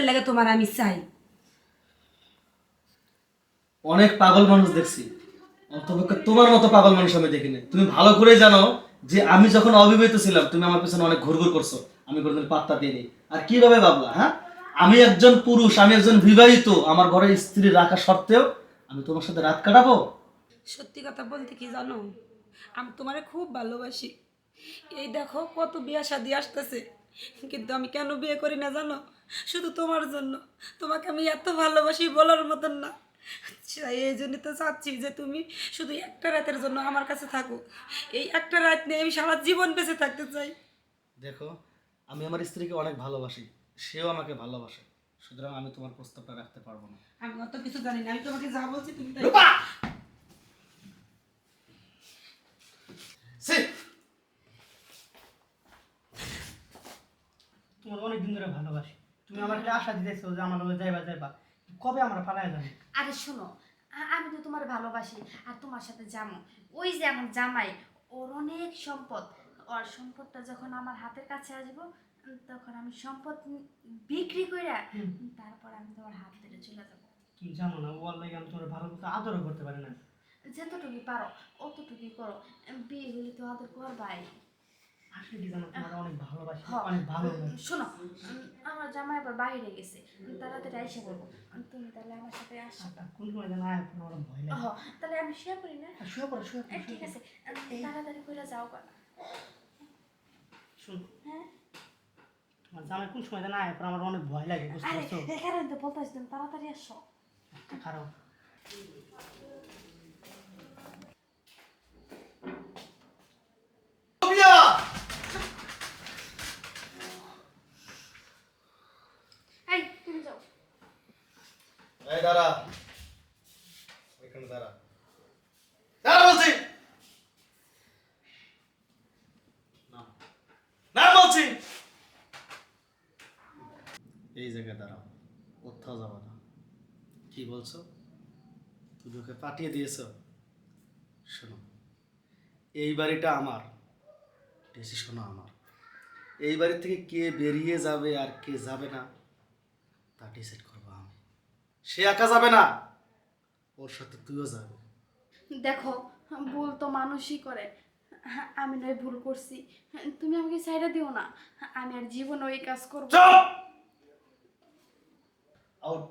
এর লাগে তোমার আমি চাই। অনেক পাগল মানুষ দেখছি। অন্তপক্ষে তোমার মতো পাগল মানুষ আমি দেখিনি। তুমি ভালো করে জানো যে আমি যখন অবিবাহিত ছিলাম তুমি আমার পিছনে অনেক ঘুরঘুর করছ। আমি কোনোদিন পাত্তা দিইনি। আর কীভাবে ভাবলা হ্যাঁ? আমি একজন পুরুষ আমি একজন বিবাহিত আমার ঘরে স্ত্রী রাখা সত্ত্বেও আমি তোমার সাথে রাত কাটাবো? সত্যি কথা বলতে কি জানো? আমি তোমারে খুব ভালোবাসি। এই দেখো কত বিয়া শাদি আসতেছে। কিন্তু আমি কেন বিয়ে করি না জানো? শুধু তোমার জন্য। তোমাকে আমি এত ভালোবাসি বলার মতন না। এই জন্য তো চাচ্ছি যে তুমি শুধু একটা রাতের জন্য আমার কাছে থাকো। এই একটা রাত নিয়ে আমি সারা জীবন বেঁচে থাকতে চাই। দেখো আমি আমার স্ত্রীকে অনেক ভালোবাসি। সেও আমাকে ভালোবাসে। সুতরাং আমি তোমার প্রস্তাবটা রাখতে পারব না। আমি অত কিছু জানি না। আমি তোমাকে যা বলছি তুমি তাই সে তোমার অনেক দিন ধরে ভালোবাসি। তুমি আমাকে আশা দিতেছো যে আমার লগে যাইবা যাইবা। কবে আমরা পালায় যাব? আরে শোনো আমি তো তোমার ভালোবাসি আর তোমার সাথে যাব ওই যে আমার জামাই ওর অনেক সম্পদ। ওর সম্পদটা যখন আমার হাতের কাছে আসব তখন আমি সম্পদ বিক্রি করে তারপর আমি তোমার হাত ধরে চলে যাব। তুমি জানো না ওর লাগে আমি তোমার ভালো মতো আদরও করতে পারি না। যতটুকু পারো অতটুকুই করো। বিয়ে হলে তো আদর করবাই। শোনো আমার জামাই আবার বাইরে গেছে তাড়াতাড়ি আইসা উম, তুমি তাহলে আমার সাথে আসো। আচ্ছা, কোন সময় যেন আয় পরে আমার ভয় লাগে। হ, তাহলে আমি শুয়ে পড়ি না? আর শুয়ে পড়ো শুয়ে এ, ঠিক আছে তাড়াতাড়ি করে যাও গা। শুন। হ্যাঁ? তোমার জামাই কোন সময় যেন আয় পরে আমার অনেক ভয় লাগে বুঝতে পারছ তো তাড়াতাড়ি আসো। খারাপ এই তুমি যাও এই এই জায়গায় দাঁড়াও। কোথাও যাব না। কি বলছো? তুমি ওকে পাঠিয়ে দিয়েছ। শোনো, এই বাড়িটা আমার। আমার। এই বাড়ি থেকে কে বেরিয়ে যাবে আর কে যাবে না, তা ডিসাইড করব। সে একা যাবে না। ওর সাথে তুইও যাবে। দেখো ভুল তো মানুষই করে। আমি নয় ভুল করছি। তুমি আমাকে সাইডে দিও না। আমি আর জীবন ওই কাজ করব চুপ! আউট